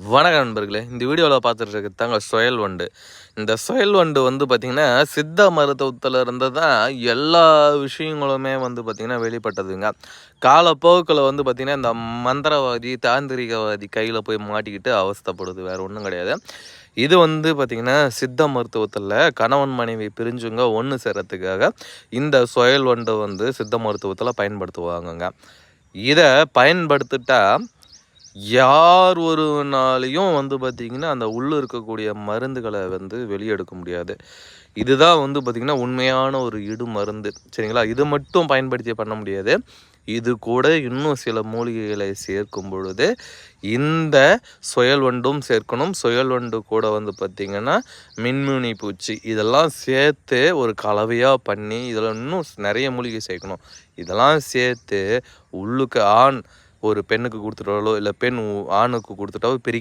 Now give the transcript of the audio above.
வணக்கம் நண்பர்களே. இந்த வீடியோவில் பார்த்துட்டு இருக்கிறது தாங்க சுயல் வண்டு. இந்த சுயல் வண்டு வந்து பார்த்திங்கன்னா சித்த மருத்துவத்தில் இருந்து தான் எல்லா விஷயங்களுமே வந்து பார்த்திங்கன்னா வெளிப்பட்டதுங்க. காலப்போக்கில் வந்து பார்த்திங்கன்னா இந்த மந்திரவாதி தாந்திரிகவாதி கையில் போய் மாட்டிக்கிட்டு அவஸ்தைப்படுது வேறு ஒன்றும் கிடையாது. இது வந்து பார்த்திங்கன்னா சித்த மருத்துவத்தில் கணவன் மனைவி பிரிஞ்சுங்க ஒன்று சேரத்துக்காக இந்த சுயல் வண்டை வந்து சித்த மருத்துவத்தில் பயன்படுத்துவாங்கங்க. இதை பயன்படுத்திட்டால் யார் ஒரு நாளையும் வந்து பார்த்திங்கன்னா அந்த உள்ளே இருக்கக்கூடிய மருந்துகளை வந்து வெளியெடுக்க முடியாது. இதுதான் வந்து பார்த்திங்கன்னா உண்மையான ஒரு இடு மருந்து. சரிங்களா? இது மட்டும் பயன்படுத்தி பண்ண முடியாது. இது கூட இன்னும் சில மூலிகைகளை சேர்க்கும் பொழுது இந்த சுயல் வண்டும் சேர்க்கணும். சுயல் வண்டு கூட வந்து பார்த்திங்கன்னா மின்முனி பூச்சி இதெல்லாம் சேர்த்து ஒரு கலவையாக பண்ணி இதில் இன்னும் நிறைய மூலிகை சேர்க்கணும். இதெல்லாம் சேர்த்து உள்ளுக்கு ஆண் ஒரு பெண்ணுக்கு கொடுத்துட்டாலோ இல்லை பெண் ஆணுக்கு கொடுத்துட்டாலோ பெரிய